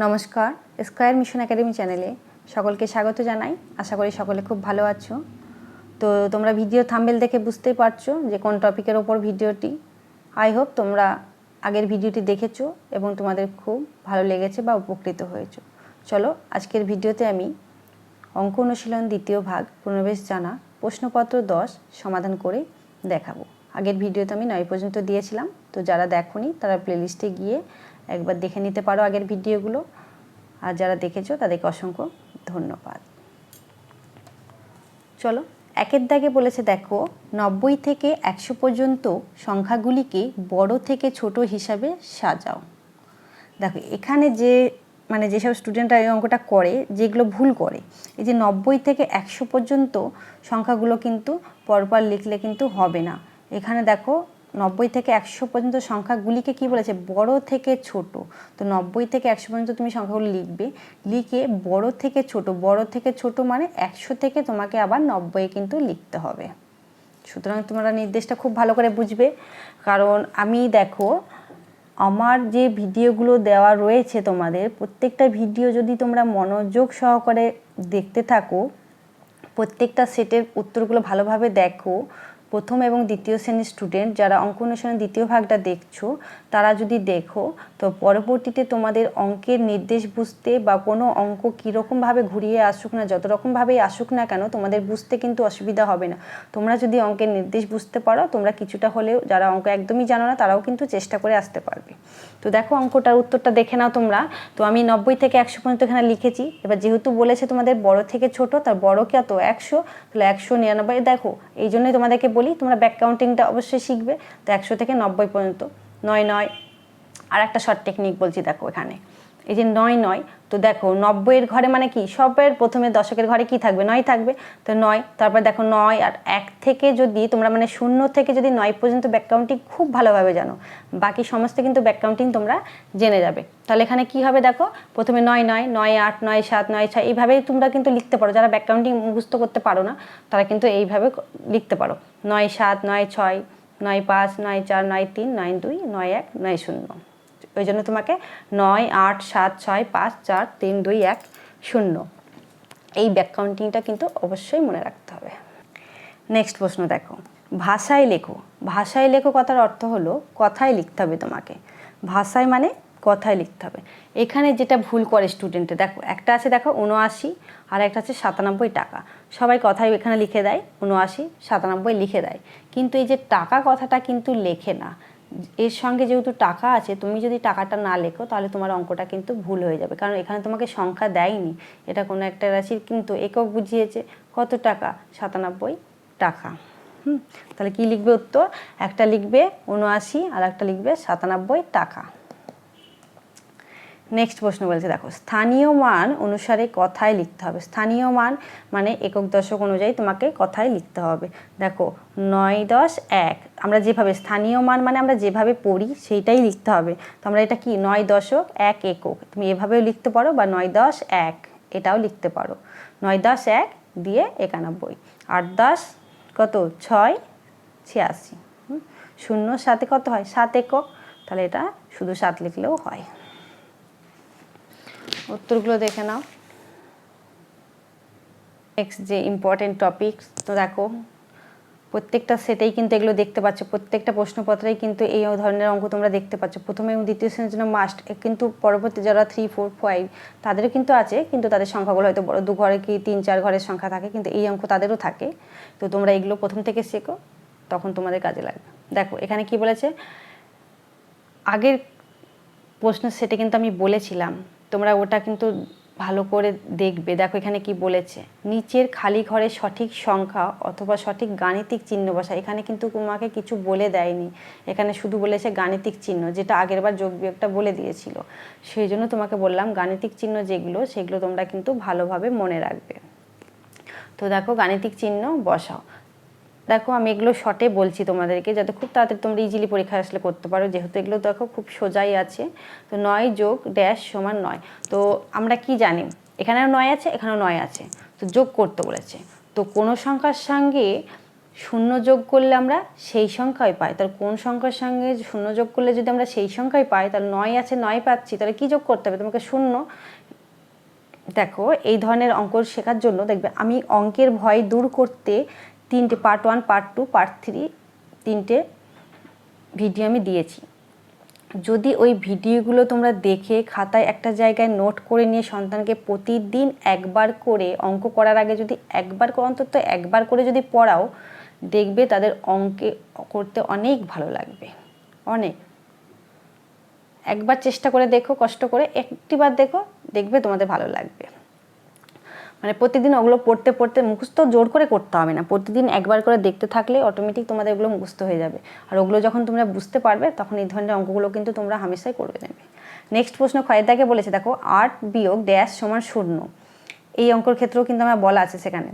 নমস্কার square mission academy চ্যানেলে সকলকে স্বাগত জানাই। আশা করি সকলে খুব ভালো আছো। তো তোমরা ভিডিও থাম্বেল দেখে বুঝতেই পারছ যে কোন টপিকের ওপর ভিডিওটি আই হোপ তোমরা আগের ভিডিওটি দেখেছ এবং তোমাদের খুব ভালো লেগেছে বা উপকৃত হয়েছো। চলো, আজকের ভিডিওতে আমি অঙ্ক অনুশীলন দ্বিতীয় ভাগ, পুনর্বেশ জানা, প্রশ্নপত্র দশ, সমাধান করে দেখাবো। আগের ভিডিওতে আমি নয় পর্যন্ত দিয়েছিলাম, তো যারা দেখোনি তারা প্লেলিস্টে গিয়ে একবার দেখে নিতে পারো আগের ভিডিওগুলো। আর যারা দেখেছ, তাদেরকে অসংখ্য ধন্যবাদ। চলো, একের দাগে বলেছে, দেখো, নব্বই থেকে একশো পর্যন্ত সংখ্যাগুলিকে বড় থেকে ছোট হিসাবে সাজাও। দেখো, এখানে যে মানে যেসব স্টুডেন্টরা এই অঙ্কটা করে, যেগুলো ভুল করে, এই যে নব্বই থেকে একশো পর্যন্ত সংখ্যাগুলো কিন্তু পরপর লিখলে কিন্তু হবে না। এখানে দেখো নব্বই থেকে একশো পর্যন্ত সংখ্যাগুলিকে কি বলেছে? বড় থেকে ছোট। তো নব্বই থেকে একশো পর্যন্ত তুমি সংখ্যাগুলো লিখবে। লিখে বড় থেকে ছোট, বড় থেকে ছোট মানে একশো থেকে তোমাকে আবার নব্বই কিন্তু লিখতে হবে। সুতরাং তোমরা নির্দেশটা খুব ভালো করে বুঝবে। কারণ আমি দেখো, আমার যে ভিডিওগুলো দেওয়া রয়েছে তোমাদের, প্রত্যেকটা ভিডিও যদি তোমরা মনোযোগ সহকারে দেখতে থাকো, প্রত্যেকটা সেটের উত্তরগুলো ভালোভাবে দেখো প্রথম এবং দ্বিতীয় শ্রেণির স্টুডেন্ট যারা অঙ্ক অনুশীলনের দ্বিতীয় ভাগটা দেখছ, তারা যদি দেখো, তো পরবর্তীতে তোমাদের অঙ্কের নির্দেশ বুঝতে বা কোনো অঙ্ক কীরকমভাবে ঘুরিয়ে আসুক না, যত রকমভাবেই আসুক না কেন, তোমাদের বুঝতে কিন্তু অসুবিধা হবে না। তোমরা যদি অঙ্কের নির্দেশ বুঝতে পারো, তোমরা কিছুটা হলেও যারা অঙ্ক একদমই জানো না, তারাও কিন্তু চেষ্টা করে আসতে পারবে। তো দেখো অঙ্কটার উত্তরটা দেখে নাও তোমরা। তো আমি নব্বই থেকে একশো পর্যন্ত এখানে লিখেছি। এবার যেহেতু বলেছে তোমাদের বড় থেকে ছোট, তার বড় কত একশো। তাহলে একশো নিরানব্বই। দেখো, এই জন্যই তোমাদেরকে বলি তোমরা ব্যাক কাউন্টিংটা অবশ্যই শিখবে। তো একশো থেকে নব্বই পর্যন্ত। নয় নয়। আর একটা শর্ট টেকনিক বলছি, দেখো এখানে। এই যে নয় নয়, তো দেখো নব্বইয়ের ঘরে মানে কি? সবের প্রথমে দশকের ঘরে কি থাকবে? নয় থাকবে। তো নয়, তারপর দেখো নয় আর এক থেকে যদি তোমরা মানে শূন্য থেকে যদি নয় পর্যন্ত ব্যাক কাউন্টিং খুব ভালোভাবে জানো, বাকি সমস্ত কিন্তু ব্যাক কাউন্টিং তোমরা জেনে যাবে। তাহলে এখানে কি হবে দেখো? প্রথমে নয় নয় নয় আট, নয় সাত, নয় ছয়, এইভাবেই তোমরা কিন্তু লিখতে পারো। যারা ব্যাক কাউন্টিং মুখস্থ করতে পারো না, তারা কিন্তু এইভাবে লিখতে পারো। নয় সাত, নয় ছয়, নয় পাঁচ, নয় চার, নয় তিন, নয় দুই, নয় এক, নয় শূন্য। ওই জন্য তোমাকে নয়, আট, সাত, ছয়, পাঁচ, চার, তিন, দুই, এক, শূন্য। এই ব্যাক কাউন্টিংটা কিন্তু অবশ্যই মনে রাখতে হবে। নেক্সট প্রশ্ন দেখো। ভাষায় লেখো। ভাষায় লেখো কথার অর্থ হলো কথায় লিখতে হবে তোমাকে। ভাষায় মানে কথায় লিখতে হবে। এখানে যেটা ভুল করে স্টুডেন্টে দেখো, একটা আছে দেখো উনআশি, আর একটা আছে সাতানব্বই টাকা। সবাই কথায় এখানে লিখে দেয়, উনআশি, সাতানব্বই লিখে দেয়। কিন্তু এই যে টাকা কথাটা কিন্তু লেখে না। এর সঙ্গে যেহেতু টাকা আছে, তুমি যদি টাকাটা না লেখো, তাহলে তোমার অঙ্কটা কিন্তু ভুল হয়ে যাবে। কারণ এখানে তোমাকে সংখ্যা দেয়নি। এটা কোনো একটা রাশির কিন্তু একক বুঝিয়েছে। কত টাকা? সাতানব্বই টাকা। হুম? তাহলে কী লিখবে উত্তর? একটা লিখবে উনআশি আর একটা লিখবে সাতানব্বই টাকা। নেক্সট প্রশ্ন বলছে, দেখো, স্থানীয় মান অনুসারে কথায় লিখতে হবে। স্থানীয় মান মানে একক দশক অনুযায়ী তোমাকে কথায় লিখতে হবে। দেখো, নয় দশ এক, আমরা যেভাবে স্থানীয় মান মানে আমরা যেভাবে পড়ি সেইটাই লিখতে হবে। তো আমরা এটা কি, নয় দশক এক একক, তুমি এভাবেও লিখতে পারো বা নয় দশ এক, এটাও লিখতে পারো। নয় দশ এক দিয়ে একানব্বই, আট দশ কত, ছয়, ছিয়াশি শূন্য সাথে কত হয়? সাত একক, তাহলে এটা শুধু সাত লিখলেও হয়। উত্তরগুলো দেখে নাও। নেক্সট যে ইম্পর্টেন্ট টপিক তো দেখো, প্রত্যেকটা সেটেই কিন্তু এগুলো দেখতে পাচ্ছ, প্রত্যেকটা প্রশ্নপত্রেই কিন্তু এই ধরনের অঙ্ক তোমরা দেখতে পাচ্ছ। প্রথমে এবং দ্বিতীয় শ্রেণির জন্য মাস্ট কিন্তু পরবর্তী যারা থ্রি ফোর ফাইভ তাদেরও কিন্তু আছে, কিন্তু তাদের সংখ্যাগুলো হয়তো বড়, দু ঘরে কি তিন, চার ঘরের সংখ্যা থাকে, কিন্তু এই অঙ্ক তাদেরও থাকে। তো তোমরা এগুলো প্রথম থেকে শেখো, তখন তোমাদের কাজে লাগবে। দেখো, এখানে কি বলেছে? আগের প্রশ্নের সেটে কিন্তু আমি বলেছিলাম তোমরা ওটা কিন্তু ভালো করে দেখবে। দেখো এখানে কি বলেছে? নিচের খালি ঘরে সঠিক সংখ্যা অথবা সঠিক গাণিতিক চিহ্ন বসা। এখানে কিন্তু তোমাকে কিছু বলে দেয়নি। এখানে শুধু বলেছে গাণিতিক চিহ্ন, যেটা আগেরবার যোগ বিয়োগটা বলে দিয়েছিল। সেই জন্য তোমাকে বললাম, গাণিতিক চিহ্ন যেগুলো, সেগুলো তোমরা কিন্তু ভালোভাবে মনে রাখবে। তো দেখো, গাণিতিক চিহ্ন বসাও। দেখো, আমি এগুলো শর্টে বলছি তোমাদেরকে যাতে খুব তাড়াতাড়ি তোমরা ইজিলি পরীক্ষা আসলে করতে পারো। যেহেতু এগুলো দেখো খুব সোজাই আছে। তো নয় যোগ ড্যাশ সমান নয়। তো আমরা কি জানি? এখানেও নয় আছে, এখানেও নয় আছে। তো যোগ করতে বলেছে। তো কোনো সংখ্যার সঙ্গে শূন্য যোগ করলে আমরা সেই সংখ্যাই পাই। তাহলে কোন সংখ্যার সঙ্গে শূন্য যোগ করলে যদি আমরা সেই সংখ্যাই পাই, তাহলে নয় আছে, নয় পাচ্ছি, তাহলে কী যোগ করতে হবে? তোমাকে শূন্য। দেখো, এই ধরনের অঙ্ক শেখার জন্য দেখবে, আমি অঙ্কের ভয় দূর করতে তিনটে part one part two part three তিনটে ভিডিও আমি দিয়েছি। যদি ওই ভিডিওগুলো তোমরা দেখে খাতায় একটা জায়গায় নোট করে নিয়ে সন্তানকে প্রতিদিন একবার করে অঙ্ক করার আগে যদি একবার করে, অন্তত একবার করে যদি পড়াও, দেখবে তাদের অঙ্কে করতে অনেক ভালো লাগবে। অনেক। একবার চেষ্টা করে দেখো, কষ্ট করে একটিবার দেখো, দেখবে তোমাদের ভালো লাগবে। মানে প্রতিদিন ওগুলো পড়তে পড়তে মুখস্থ জোর করে করতে হবে না। প্রতিদিন একবার করে দেখতে থাকলে অটোমেটিক তোমাদের ওগুলো মুখস্থ হয়ে যাবে। আর ওগুলো যখন তোমরা বুঝতে পারবে, তখন এই ধরনের অঙ্কগুলো কিন্তু তোমরা হামেশাই করবে নেবে। নেক্সট প্রশ্ন, খয়েদাকে বলেছে, দেখো, আট বিয়োগ ড্যাশ সমান শূন্য। এই অঙ্কর ক্ষেত্রেও কিন্তু আমার বলা আছে সেখানে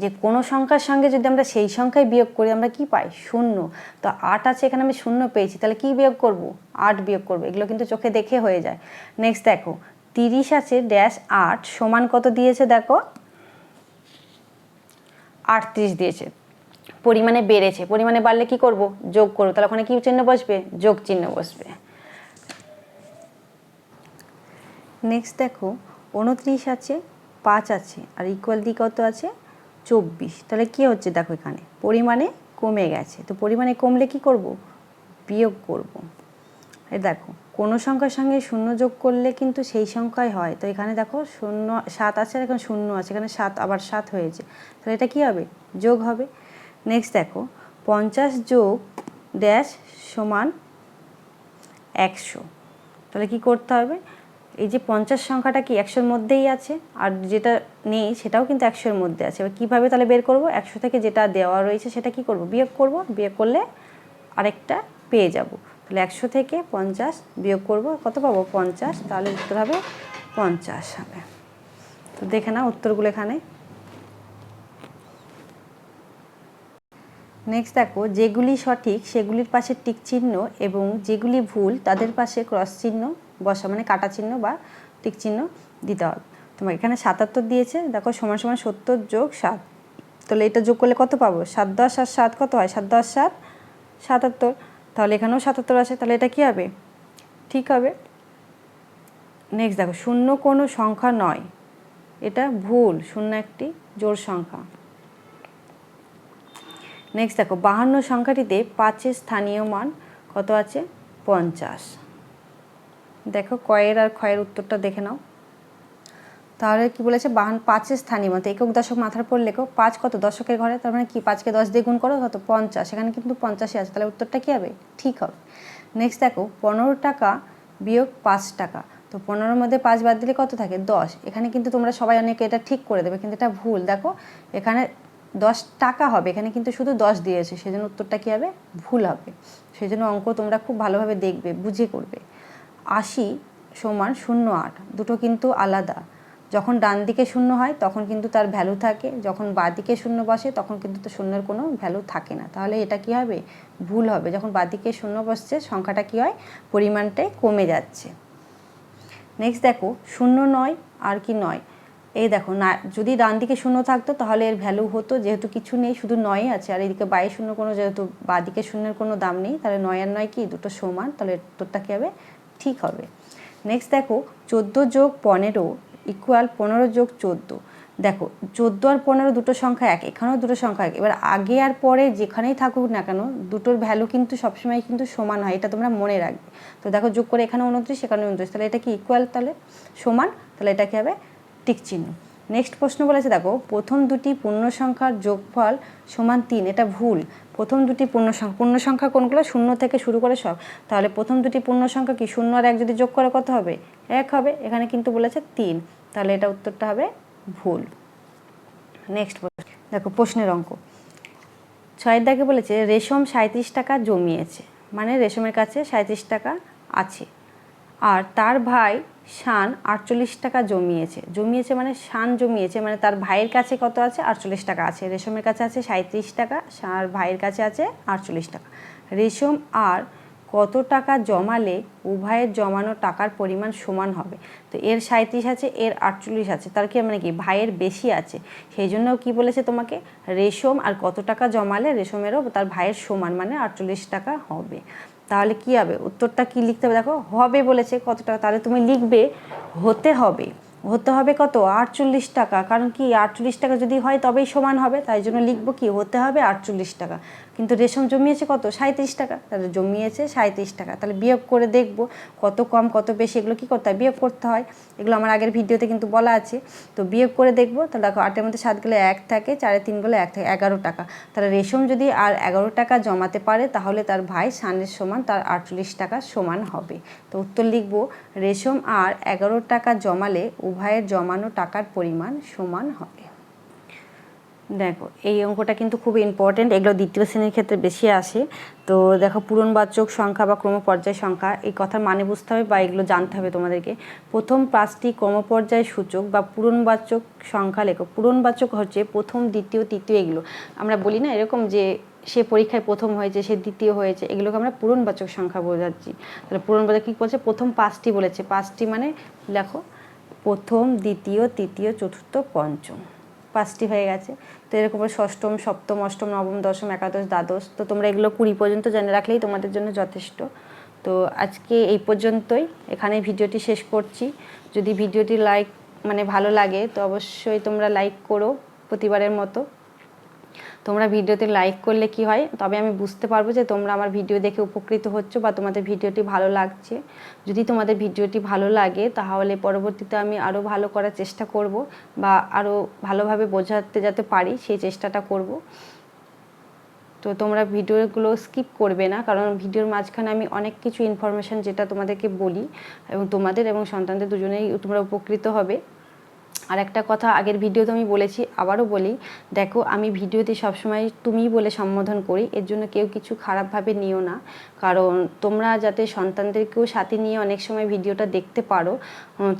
যে কোনো সংখ্যার সঙ্গে যদি আমরা সেই সংখ্যায় বিয়োগ করি, আমরা কি পাই? শূন্য। তো আট আছে, এখানে আমি শূন্য পেয়েছি, তাহলে কি বিয়োগ করব? আট বিয়োগ করব। এগুলো কিন্তু চোখে দেখে হয়ে যায়। নেক্সট দেখো তিরিশ আছে ড্যাশ আট, সমান কত দিয়েছে দেখো? আটত্রিশ দিয়েছে। পরিমাণে বেড়েছে। পরিমাণে বাড়লে কি করব? যোগ করব। তাহলে ওখানে কি চিহ্ন বসবে? যোগ চিহ্ন বসবে। নেক্সট দেখো, উনত্রিশ আছে, পাঁচ আছে, আর ইকুয়াল দি কত আছে? চব্বিশ। তাহলে কি হচ্ছে দেখো এখানে? পরিমাণে কমে গেছে। তো পরিমাণে কমলে কি করব? বিয়োগ করব। এই দেখো, কোনো সংখ্যার সঙ্গে শূন্য যোগ করলে কিন্তু সেই সংখ্যাই হয়। তো এখানে দেখো, শূন্য, সাত আছে আর এখানে শূন্য আছে, এখানে সাত, আবার সাত হয়েছে। তাহলে এটা কী হবে? যোগ হবে। নেক্সট দেখো, পঞ্চাশ যোগ ড্যাশ সমান একশো। তাহলে কি করতে হবে? এই যে পঞ্চাশ সংখ্যাটা কি একশোর মধ্যেই আছে, আর যেটা নেই সেটাও কিন্তু একশোর মধ্যে আছে। এবার কীভাবে তাহলে বের করব? একশো থেকে যেটা দেওয়া রয়েছে সেটা কি করব? বিয়োগ করব, বিয়োগ করলে আরেকটা পেয়ে যাব। তাহলে একশো থেকে পঞ্চাশ বিয়োগ করব, কত পাবো? পঞ্চাশ, তাহলে উত্তর হবে পঞ্চাশ হবে। তো দেখে না উত্তরগুলো এখানে। নেক্সট দেখো, যেগুলি সঠিক, সেগুলির পাশে টিক চিহ্ন এবং যেগুলি ভুল, তাদের পাশে ক্রস চিহ্ন বসা মানে কাটা চিহ্ন বা টিক চিহ্ন দিতে হবে। তোমার এখানে সাতাত্তর দিয়েছে, দেখো সমান সমান সত্তর যোগ সাত। তাহলে এটা যোগ করলে কত পাবো? সাত দশ আর সাত কত হয়? সাত দশ সাত, সাতাত্তর। তাহলে এখানেও সাতাত্তর আছে, তাহলে এটা কী হবে? ঠিক হবে। নেক্সট দেখো, শূন্য কোনো সংখ্যা নয়। এটা ভুল, শূন্য একটি জোর সংখ্যা। নেক্সট দেখো, বাহান্ন সংখ্যাটিতে পাঁচের স্থানীয় মান কত আছে? পঞ্চাশ। দেখো কয়ের আর ক্ষয়ের উত্তরটা দেখে নাও। তাহলে কি বলেছে? বাহান পাঁচের স্থানীয় মতো একক দশক মাথার পর লেখো, পাঁচ কত দশকের ঘরে? তার মানে কি, পাঁচকে দশ দিয়ে গুণ করো, কত? পঞ্চাশ। এখানে কিন্তু পঞ্চাশই আছে। তাহলে উত্তরটা কী হবে? ঠিক হবে। নেক্সট দেখো, পনেরো টাকা বিয়োগ পাঁচ টাকা। তো পনেরোর মধ্যে পাঁচ বাদ দিলে কত থাকে? দশ। এখানে কিন্তু তোমরা সবাই অনেকে এটা ঠিক করে দেবে, কিন্তু এটা ভুল। দেখো, এখানে দশ টাকা হবে। এখানে কিন্তু শুধু দশ দিয়েছে। সেজন্য উত্তরটা কী হবে? ভুল হবে। সেই জন্য অঙ্ক তোমরা খুব ভালোভাবে দেখবে, বুঝে করবে। আশি সমান শূন্য আট। দুটো কিন্তু আলাদা। যখন ডান দিকে শূন্য হয়, তখন কিন্তু তার ভ্যালু থাকে। যখন বাঁ দিকে শূন্য বসে, তখন কিন্তু তো শূন্যের কোনো ভ্যালু থাকে না। তাহলে এটা কি হবে? ভুল হবে। যখন বাঁ দিকে শূন্য বসছে, সংখ্যাটা কি হয়? পরিমাণটাই কমে যাচ্ছে। নেক্সট দেখো, শূন্য নয় আর কি নয়। এই দেখো, না, যদি ডান দিকে শূন্য থাকতো, তাহলে এর ভ্যালু হতো, যেহেতু কিছু নেই, শুধু নয় আছে। আর এদিকে বাইরে শূন্য কোনো, যেহেতু বাঁ দিকে শূন্যের কোনো দাম নেই, তাহলে নয় আর নয় কি? দুটো সমান, তাহলে উত্তরটা কী হবে? ঠিক হবে। নেক্সট দেখো, চোদ্দ যোগ পনেরো ইকুয়াল পনেরো যোগ চোদ্দ। দেখো, চোদ্দ আর পনেরো দুটো সংখ্যা এক, এখানেও দুটো সংখ্যা এক। এবার আগে আর পরে যেখানেই থাকুক না কেন, দুটোর ভ্যালু কিন্তু সবসময় কিন্তু সমান হয়, এটা তোমরা মনে রাখবে। তো দেখো, যোগ করে এখানে উনত্রিশ এখানে উনত্রিশ, তাহলে এটা কি ইকুয়াল তাহলে? সমান, তাহলে এটা কি হবে? টিক চিহ্ন। নেক্সট প্রশ্ন বলেছে, দেখো, প্রথম দুটি পূর্ণ সংখ্যার যোগফল সমান তিন, এটা ভুল। প্রথম দুটি পূর্ণ সংখ্যা পূর্ণ সংখ্যা কোনগুলো? শূন্য থেকে শুরু করে সব। তাহলে প্রথম দুটি পূর্ণ সংখ্যা কি শূন্য আর এক যদি যোগ করে কত হবে? এক হবে, এখানে কিন্তু বলেছে তিন। তাহলে এটা উত্তরটা হবে ভুল। নেক্সট প্রশ্ন। দেখো, প্রশ্নের অঙ্ক। ছয়ের দাগে বলেছে, রেশম সাঁত্রিশ টাকা জমিয়েছে। মানে রেশমের কাছে সাঁত্রিশ টাকা আছে। আর তার ভাই শান আটচল্লিশ টাকা জমিয়েছে। জমিয়েছে মানে শান জমিয়েছে মানে তার ভাইয়ের কাছে কত আছে? আটচল্লিশ টাকা আছে। রেশমের কাছে আছে সাঁত্রিশ টাকা আর ভাইয়ের কাছে আছে আটচল্লিশ টাকা। রেশম আর কত টাকা জমালে উভয়ের জমানো টাকার পরিমাণ সমান হবে? তো এর সাঁত্রিশ আছে, এর আটচল্লিশ আছে। তার কি মানে কি? ভাইয়ের বেশি আছে। সেই জন্য কি বলেছে তোমাকে? রেশম আর কত টাকা জমালে রেশমেরও তার ভাইয়ের সমান মানে আটচল্লিশ টাকা হবে। তাহলে কি হবে? উত্তরটা কি লিখতে হবে? দেখো, হবে বলেছে কতটা, তাহলে তুমি লিখবে, হতে হবে। হতে হবে কত? আটচল্লিশ টাকা। কারণ কি, আটচল্লিশ টাকা যদি হয় তবেই সমান হবে। তাই জন্য লিখব কি, হতে হবে আটচল্লিশ টাকা। কিন্তু রেশম জমিয়েছে কত? সাঁত্রিশ টাকা। তাহলে জমিয়েছে সাঁত্রিশ টাকা। তাহলে বিয়োগ করে দেখব কত কম, কত বেশি, এগুলো কী করতে হয়? বিয়োগ করতে হয়। এগুলো আমার আগের ভিডিওতে কিন্তু বলা আছে। তো বিয়োগ করে দেখব। তাহলে দেখো, আটের মধ্যে সাত গেলে এক থাকে, চারে তিন গেলে এক থাকে, এগারো টাকা। তাহলে রেশম যদি আর এগারো টাকা জমাতে পারে, তাহলে তার ভাই সানের সমান, তার আটচল্লিশ টাকা সমান হবে। তো উত্তর লিখব, রেশম আর এগারো টাকা জমালে উভয়ের জমানো টাকার পরিমাণ সমান হবে। দেখো, এই অঙ্কটা কিন্তু খুব ইম্পর্টেন্ট এগুলো দ্বিতীয় শ্রেণির ক্ষেত্রে বেশি আসে। তো দেখো, পূরণবাচক সংখ্যা বা ক্রমপর্যায় সংখ্যা, এই কথার মানে বুঝতে হবে বা এগুলো জানতে হবে তোমাদেরকে। প্রথম পাঁচটি ক্রমপর্যায় সূচক বা পূরণবাচক সংখ্যা লেখো। পূরণবাচক হচ্ছে প্রথম, দ্বিতীয়, তৃতীয় এগুলো। আমরা বলি না এরকম যে সে পরীক্ষায় প্রথম হয়েছে, সে দ্বিতীয় হয়েছে, এগুলোকে আমরা পূরণবাচক সংখ্যা বোঝাচ্ছি তাহলে পূরণবাচক কী বলছে? প্রথম পাঁচটি বলেছে। পাঁচটি মানে লেখো প্রথম, দ্বিতীয়, তৃতীয়, চতুর্থ, পঞ্চম। পাঁচটি হয়ে গেছে। তো এরকম ষষ্ঠম, সপ্তম, অষ্টম, নবম, দশম, একাদশ, দ্বাদশ, তো তোমরা এগুলো কুড়ি পর্যন্ত জেনে রাখলেই তোমাদের জন্য যথেষ্ট। তো আজকে এই পর্যন্তই। এখানে ভিডিওটি শেষ করছি। যদি ভিডিওটি লাইক মানে ভালো লাগে, তো অবশ্যই তোমরা লাইক করো প্রতিবারের মতো। তোমরা ভিডিওতে লাইক করলে কি হয়? তবে আমি বুঝতে পারব যে তোমরা আমার ভিডিও দেখে উপকৃত হচ্ছ বা তোমাদের ভিডিওটি ভালো লাগছে। যদি তোমাদের ভিডিওটি ভালো লাগে, তাহলে পরবর্তীতে আমি আরও ভালো করার চেষ্টা করব বা আরও ভালোভাবে বোঝাতে যাতে পারি, সেই চেষ্টাটা করব। তো তোমরা ভিডিওগুলো স্কিপ করবে না, কারণ ভিডিওর মাঝখানে আমি অনেক কিছু ইনফরমেশান যেটা তোমাদেরকে বলি এবং তোমাদের এবং সন্তানদের দুজনেই তোমরা উপকৃত হবে। আর একটা কথা, আগের ভিডিওতে আমি বলেছি, আবারও বলি, দেখো, আমি ভিডিওতে সবসময় তুমি বলে সম্বোধন করি, এর জন্য কেউ কিছু খারাপভাবে নিও না। কারণ তোমরা যাতে সন্তানদেরকেও সাথে নিয়ে অনেক সময় ভিডিওটা দেখতে পারো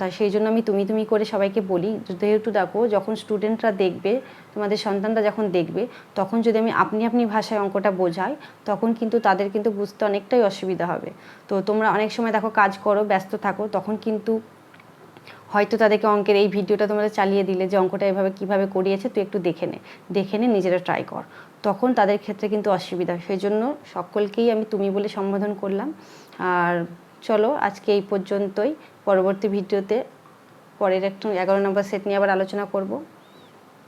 তা সেই জন্য আমি তুমি তুমি করে সবাইকে বলি, যেহেতু দেখো, যখন স্টুডেন্টরা দেখবে, তোমাদের সন্তানরা যখন দেখবে, তখন যদি আমি আপনি আপনি ভাষায় অঙ্কটা বোঝাই, তখন কিন্তু তাদের কিন্তু বুঝতে অনেকটাই অসুবিধা হবে। তো তোমরা অনেক সময় দেখো, কাজ করো, ব্যস্ত থাকো, তখন কিন্তু হয়তো তাদেরকে অঙ্কের এই ভিডিওটা তোমরা চালিয়ে দিলে যে অঙ্কটা এভাবে কীভাবে করিয়েছে, তুই একটু দেখে নে। দেখে নে, নিজেরা ট্রাই কর। তখন তাদের ক্ষেত্রে কিন্তু অসুবিধা সেই জন্য সকলকেই আমি তুমি বলে সম্বোধন করলাম। আর চলো, আজকে এই পর্যন্তই। পরবর্তী ভিডিওতে পরের একটু এগারো নম্বর সেট নিয়ে আবার আলোচনা করব।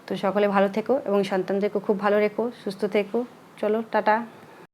তো সকলে ভালো থেকো এবং সন্তানদেরকে খুব ভালো রেখো, সুস্থ থেকো। চলো, টাটা।